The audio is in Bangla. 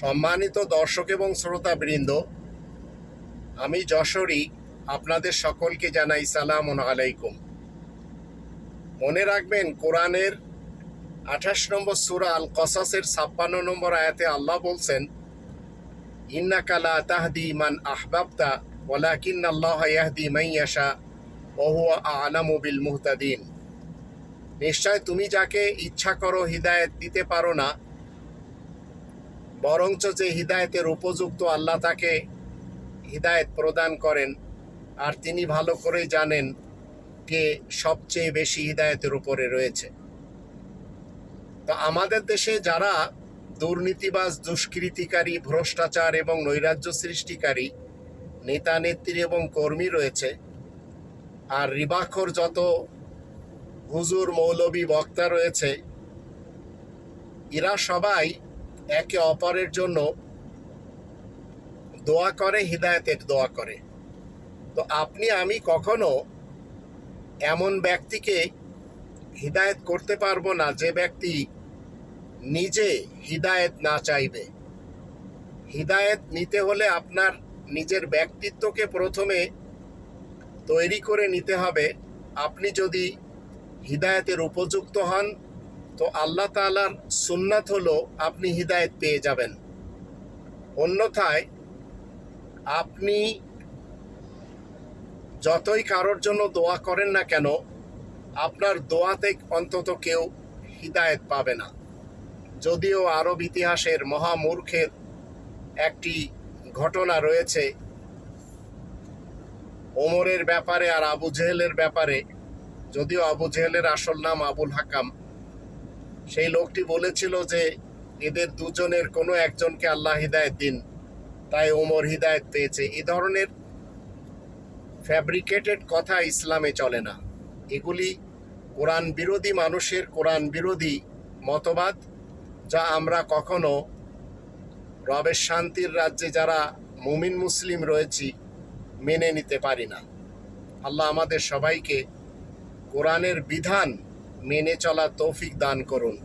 সম্মানিত দর্শক এবং শ্রোতাবৃন্দ, আমি যশোরী, আপনাদের সকলকে জানাই সালাম আলাইকুম। মনে রাখবেন, কোরআনের আঠাশ নম্বর সুরা আল কসাসের ছাপ্পান্ন নম্বর আয়াতে আল্লাহ বলছেন ইন্নাকালা তাহদি মান আহবাবতা ওলাকিন আল্লাহ ইয়াহদি মাইয়াশা ওহুয়া আলামু বিল মুহতাদিন। নিশ্চয় তুমি যাকে ইচ্ছা করো, হিদায়েত দিতে পারো না বরঞ্চ যে হিদায়েতের উপযুক্ত আল্লাহ তাকে হিদায়েত প্রদান করেন, আর তিনি ভালো করে জানেন কে সবচেয়ে বেশি হিদায়েতের উপরে রয়েছে। তো আমাদের দেশে যারা দুর্নীতিবাজ, দুষ্কৃতিকারী, ভ্রষ্টাচার এবং নৈরাজ্য সৃষ্টিকারী, নেতা, নেত্রী এবং কর্মী রয়েছে, আর রিবাখর যত হুজুর, মৌলবী, বক্তা রয়েছে, এরা সবাই একে অপরের জন্য দোয়া করে, হৃদায়তের দোয়া করে। তো আপনি, আমি কখনো এমন ব্যক্তিকে হিদায়ত করতে পারব না যে ব্যক্তি নিজে হিদায়ত না চাইবে। হিদায়ত নিতে হলে আপনার নিজের ব্যক্তিত্বকে প্রথমে তৈরি করে নিতে হবে। আপনি যদি হিদায়তের উপযুক্ত হন তো আল্লাহ তালার সুন্নাত হলো আপনি হিদায়ত পেয়ে যাবেন। অন্যথায় আপনি যতই কারোর জন্য দোয়া করেন না কেন, আপনার দোয়াতে অন্তত কেউ হিদায়ত পাবে না। যদিও আরব ইতিহাসের মহামূর্খের একটি ঘটনা রয়েছে, ওমরের ব্যাপারে আর আবু জেহেলের ব্যাপারে। যদিও আবু জেহেলের আসল নাম আবুল হাকাম সেই লোকটি বলেছিল যে, এদের দুজনের কোনো একজনকে আল্লাহ হিদায়ত দিন। তাই ওমর হিদায়ত পেয়েছে। এ ধরনের ফ্যাব্রিকেটেড কথা ইসলামে চলে না। এগুলি কোরআন বিরোধী মানুষের কোরআন বিরোধী মতবাদ, যা আমরা কখনো রবের শান্তির রাজ্যে যারা মুমিন মুসলিম রয়েছি, মেনে নিতে পারি না। আল্লাহ আমাদের সবাইকে কোরআনের বিধান মেনে চলা তৌফিক দান করুন।